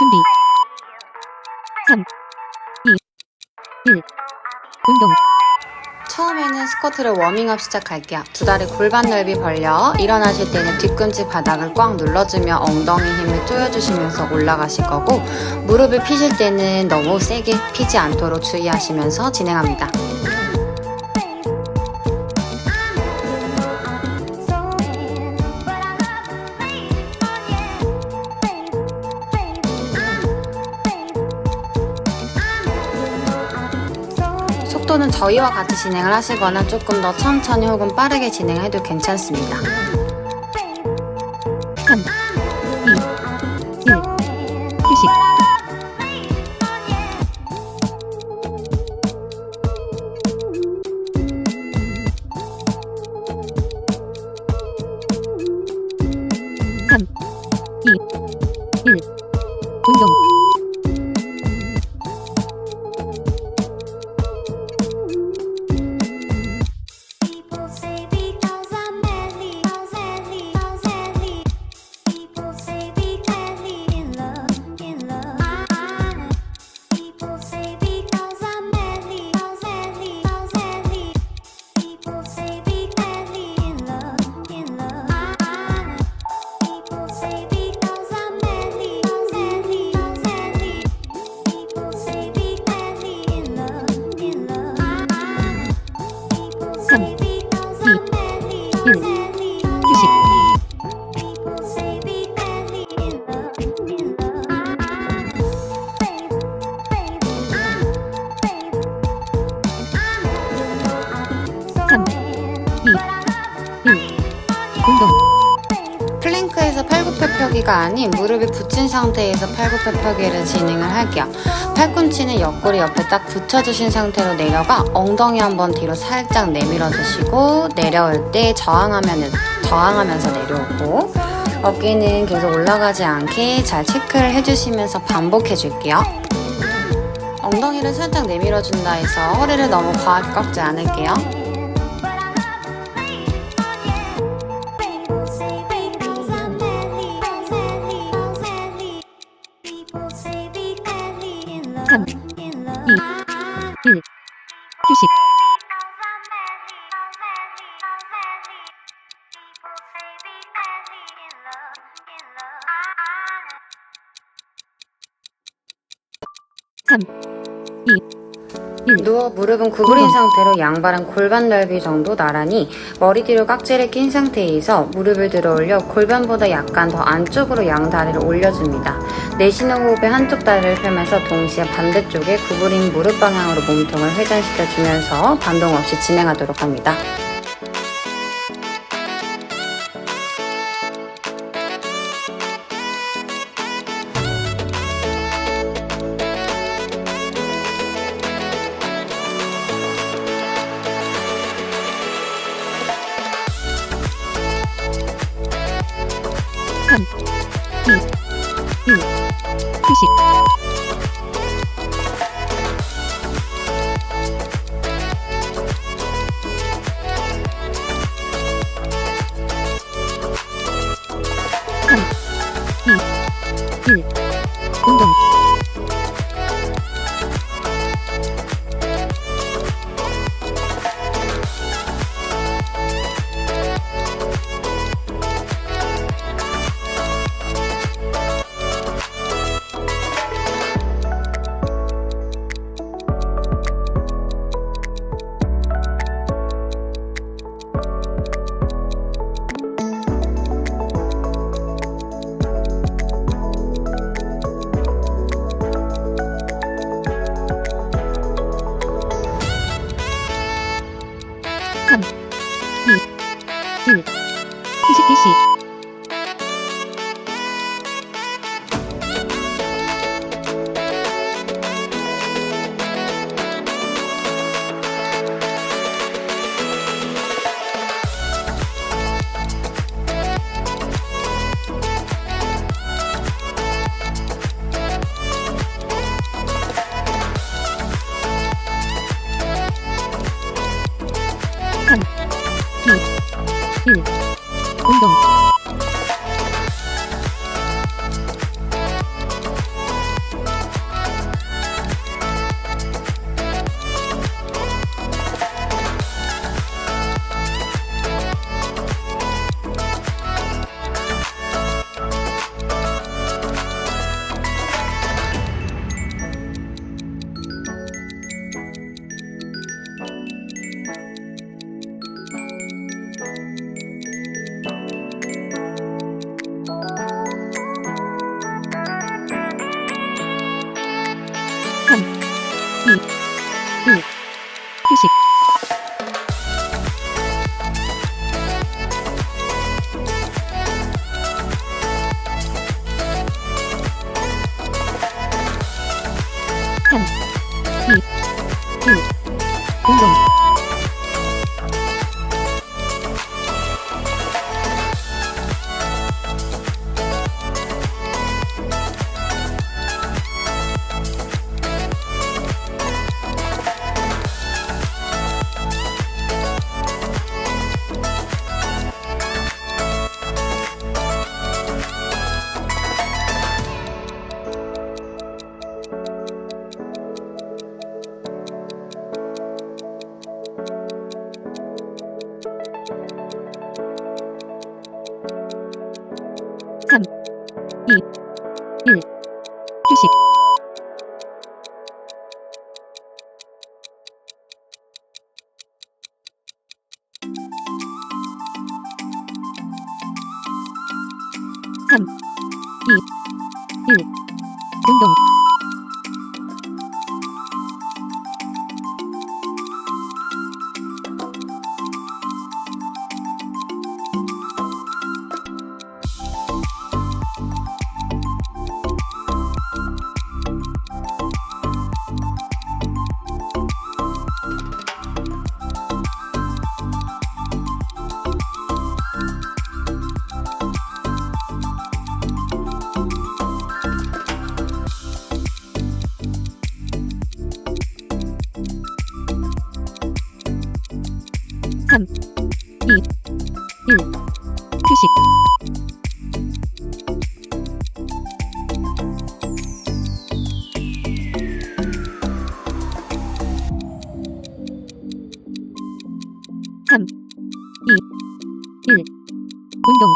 준비 3 2 1 운동 처음에는 스쿼트를 워밍업 시작할게요. 두 다리 골반 넓이 벌려 일어나실 때는 뒤꿈치 바닥을 꽉 눌러주며 엉덩이 힘을 조여주시면서 올라가실 거고 무릎을 피실 때는 너무 세게 피지 않도록 주의하시면서 진행합니다. 속도는 저희와 같이 진행을 하시거나 조금 더 천천히 혹은 빠르게 진행해도 괜찮습니다. 3 2 1 휴식3 2 1 운동 플랭크에서 팔굽혀펴기가 아닌 무릎이 붙인 상태에서 팔굽혀펴기를 진행을 할게요. 팔꿈치는 옆구리 옆에 딱 붙여주신 상태로 내려가 엉덩이 한번 뒤로 살짝 내밀어 주시고 내려올 때 저항하면, 저항하면서 내려오고 어깨는 계속 올라가지 않게 잘 체크를 해주시면서 반복해 줄게요. 엉덩이를 살짝 내밀어 준다 해서 허리를 너무 과하게 꺾지 않을게요. 누워 무릎은 구부린 상태로 양발은 골반 넓이 정도 나란히 머리 뒤로 깍지를 낀 상태에서 무릎을 들어 올려 골반보다 약간 더 안쪽으로 양 다리를 올려줍니다. 내쉬는 호흡에 한쪽 다리를 펴면서 동시에 반대쪽에 구부린 무릎 방향으로 몸통을 회전시켜 주면서 반동 없이 진행하도록 합니다. 운동. 공정. 3、2、1、運動。đồng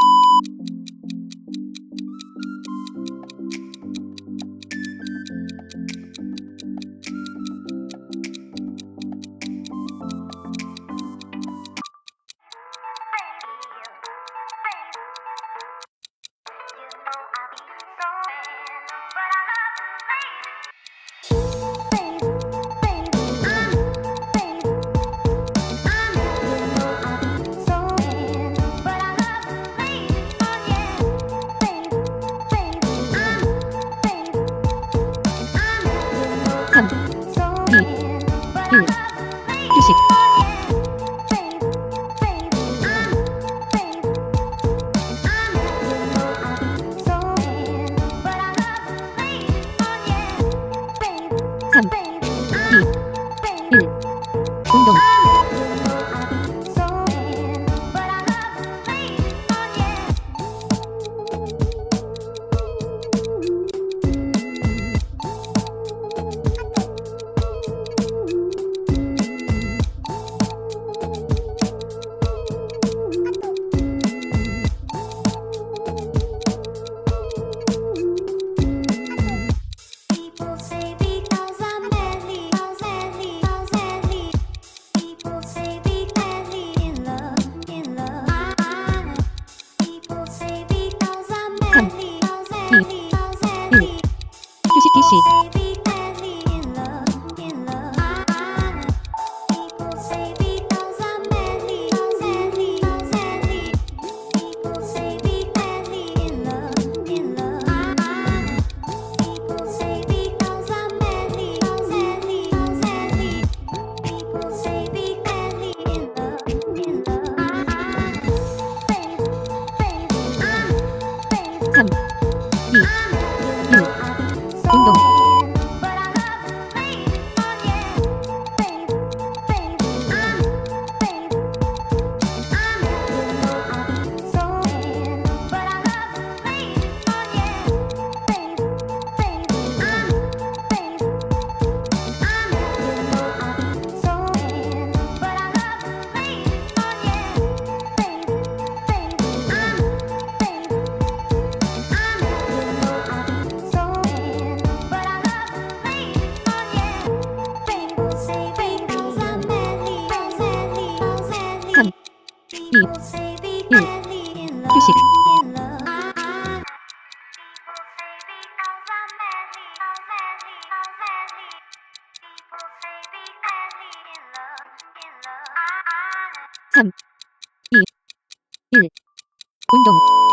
운 동.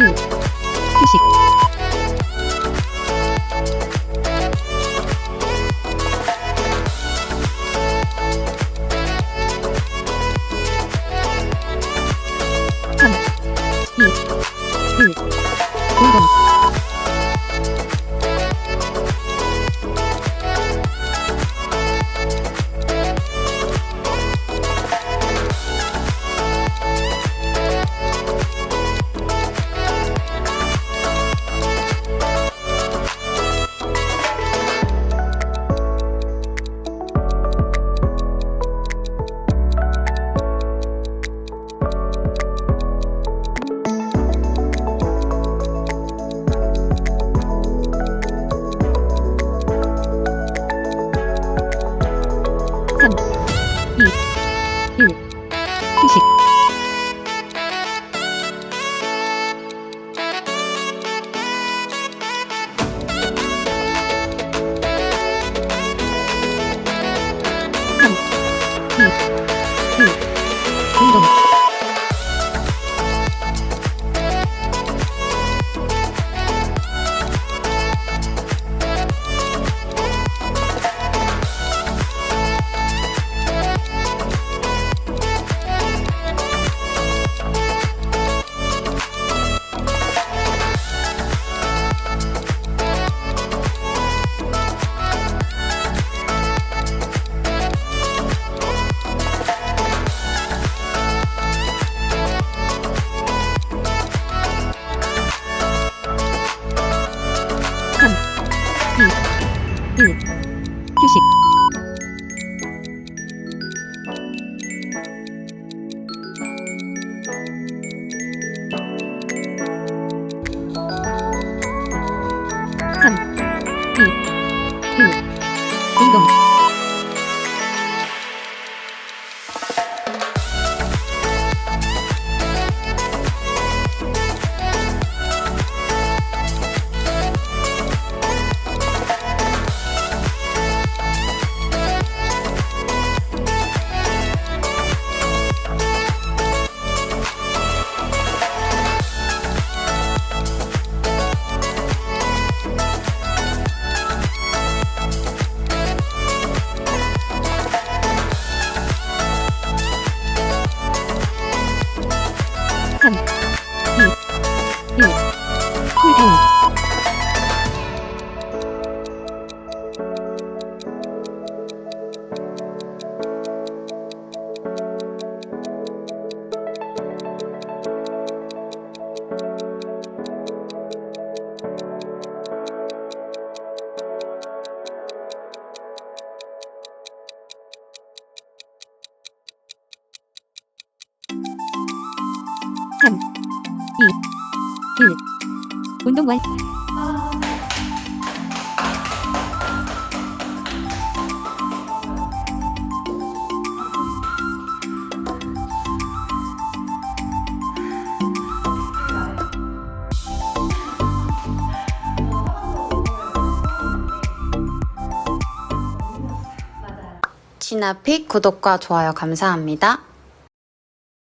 1휴 1. 휴식 쿨다운. 삼, 이, 일. 운동 완. 진아픽 구독과 좋아요 감사합니다.